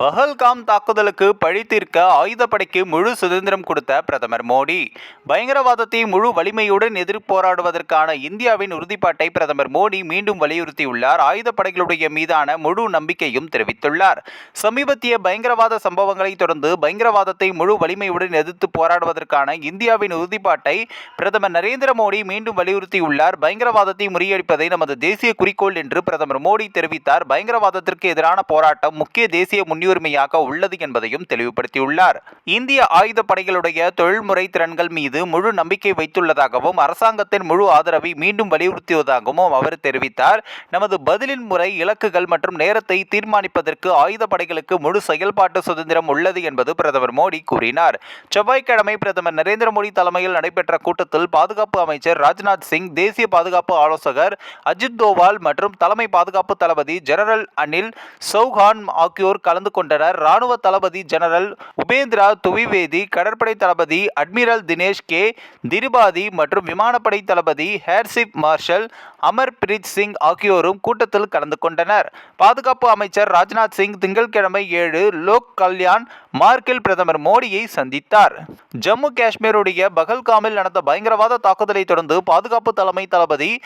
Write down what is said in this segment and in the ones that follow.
பஹல்காம் தாக்குதலுக்கு பழி தீர்க்க ஆயுதப்படைக்கு முழு சுதந்திரம் கொடுத்த பிரதமர் மோடி. பயங்கரவாதத்தை முழு வலிமையுடன் எதிர்ப்பு போராடுவதற்கான இந்தியாவின் உறுதிப்பாட்டை பிரதமர் மோடி மீண்டும் வலியுறுத்தியுள்ளார். ஆயுதப்படைகளுடைய மீதான முழு நம்பிக்கையும் தெரிவித்துள்ளார். சமீபத்திய பயங்கரவாத சம்பவங்களை தொடர்ந்து பயங்கரவாதத்தை முழு வலிமையுடன் எதிர்த்து போராடுவதற்கான இந்தியாவின் உறுதிப்பாட்டை பிரதமர் நரேந்திர மோடி மீண்டும் வலியுறுத்தியுள்ளார். பயங்கரவாதத்தை முறியடிப்பதை நமது தேசிய குறிக்கோள் என்று பிரதமர் மோடி தெரிவித்தார். பயங்கரவாதத்திற்கு எதிரான போராட்டம் முக்கிய தேசிய முன்னுரிமையாக உள்ளது என்பதையும் தெளிவுபடுத்தியுள்ளார். இந்திய ஆயுதப்படைகளுடைய தொழில்முறை திறன்கள் மீது முழு நம்பிக்கை வைத்துள்ளதாகவும் அரசாங்கத்தின் முழு ஆதரவை மீண்டும் வலியுறுத்துவதாகவும் அவர் தெரிவித்தார். நமது பதிலின் முறை இலக்குகள் மற்றும் நேரத்தை தீர்மானிப்பதற்கு ஆயுதப்படைகளுக்கு முழு செயல்பாட்டு சுதந்திரம் உள்ளது என்பது பிரதமர் மோடி கூறினார். செவ்வாய்க்கிழமை பிரதமர் நரேந்திர மோடி தலைமையில் நடைபெற்ற கூட்டத்தில் பாதுகாப்பு அமைச்சர் ராஜ்நாத் சிங் தேசிய பாதுகாப்பு ஆலோசகர் அஜித் தோவால் மற்றும் தலைமை பாதுகாப்பு தளபதி ஜெனரல் அனில் சௌஹான் ஆகியோர் கலந்து கொண்டனர் ராணுவ தளபதி ஜெனரல் உபேந்திரா துவிவேதி கடற்படை தளபதி அட்மிரல் தினேஷ் கே திரிபாதி மற்றும் விமானப்படை தளபதி air chief marshal Amarpreet Singh ஆகியோரும் கூட்டத்தில் கலந்து கொண்டனர். பாதுகாப்பு அமைச்சர் ராஜ்நாத் சிங் திங்கட்கிழமை ஏழு லோக் கல்யாண் மார்க்கில் பிரதமர் மோடியை சந்தித்தார். ஜம்மு காஷ்மீருடைய பகல்காமில் நடந்த பயங்கரவாத தாக்குதலை தொடர்ந்து பாதுகாப்பு தலைமை தளபதி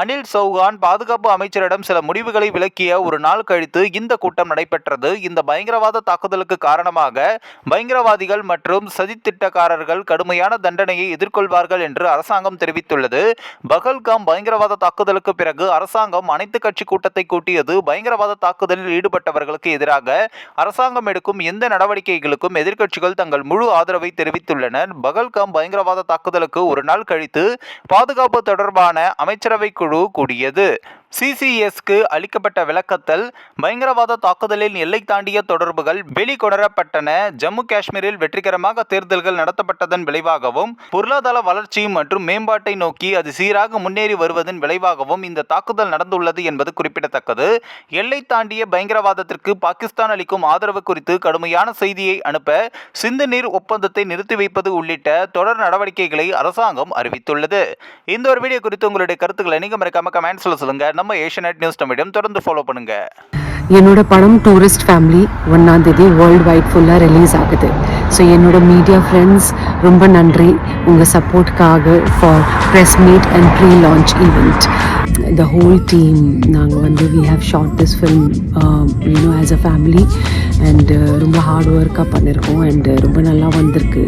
அனில் சௌகான் பாதுகாப்பு அமைச்சரிடம் சில முடிவுகளை விளக்கிய ஒரு நாள் கழித்து இந்த கூட்டம் நடைபெற்றது. இந்த பயங்கரவாத தாக்குதலுக்கு காரணமாக பயங்கரவாதிகள் மற்றும் சதித்திட்டக்காரர்கள் கடுமையான தண்டனையை எதிர்கொள்வார்கள் என்று அரசாங்கம் தெரிவித்துள்ளது. பகல்காம் பயங்கரவாத தாக்குதலுக்கு பிறகு அரசாங்கம் அனைத்து கட்சி கூட்டத்தை கூட்டியது பயங்கரவாத தாக்குதலில் ஈடுபட்டவர்களுக்கு எதிராக அரசாங்கம் எடுக்கும் எந்த நடவடிக்கைகளுக்கும் எதிர்க்கட்சிகள் தங்கள் முழு ஆதரவை தெரிவித்துள்ளனர் பகல்காம் பயங்கரவாத தாக்குதலுக்கு ஒரு நாள் கழித்து பாதுகாப்பு தொடர்பான அமைச்சரவை குழு கூடியது. சிசிஎஸ்க்கு அளிக்கப்பட்ட விளக்கத்தில் பயங்கரவாத தாக்குதலின் எல்லை தாண்டிய தொடர்புகள் வெளிக்கொணரப்பட்டன. ஜம்மு காஷ்மீரில் வெற்றிகரமாக தேர்தல்கள் நடத்தப்பட்டதன் விளைவாகவும் பொருளாதார வளர்ச்சி மற்றும் மேம்பாட்டை நோக்கி அது சீராக முன்னேறி வருவதன் விளைவாகவும் இந்த தாக்குதல் நடந்துள்ளது என்பது குறிப்பிடத்தக்கது. எல்லை தாண்டிய பயங்கரவாதத்திற்கு பாகிஸ்தான் அளிக்கும் ஆதரவு குறித்து கடுமையான செய்தியை அனுப்ப சிந்து நீர் ஒப்பந்தத்தை நிறுத்தி வைப்பது உள்ளிட்ட தொடர் நடவடிக்கைகளை அரசாங்கம் அறிவித்துள்ளது. இந்த ஒரு வீடியோ குறித்து உங்களுடைய கருத்துக்களை நீங்க மறக்காம கமெண்ட்ஸ்ல சொல்லுங்க. நம்ம ஏஷியநெட் நியூஸ் தமிழம் தொடர்ந்து ஃபாலோ பண்ணுங்க. என்னோட படம் டூரிஸ்ட் ஃபேமிலி ஒன்றாம் தேதி வேர்ல்டு வைட் ஃபுல்லாக ரிலீஸ் ஆகுது. ஸோ என்னோட மீடியா ஃப்ரெண்ட்ஸ் ரொம்ப நன்றி. உங்கள் சப்போர்ட்காக for press meet and pre launch event the whole team நாங்கள் வந்து we have shot this film you know as a family and ரொம்ப ஹார்ட் ஒர்க்காக பண்ணியிருக்கோம் அண்ட் uh, ரொம்ப நல்லா வந்திருக்கு.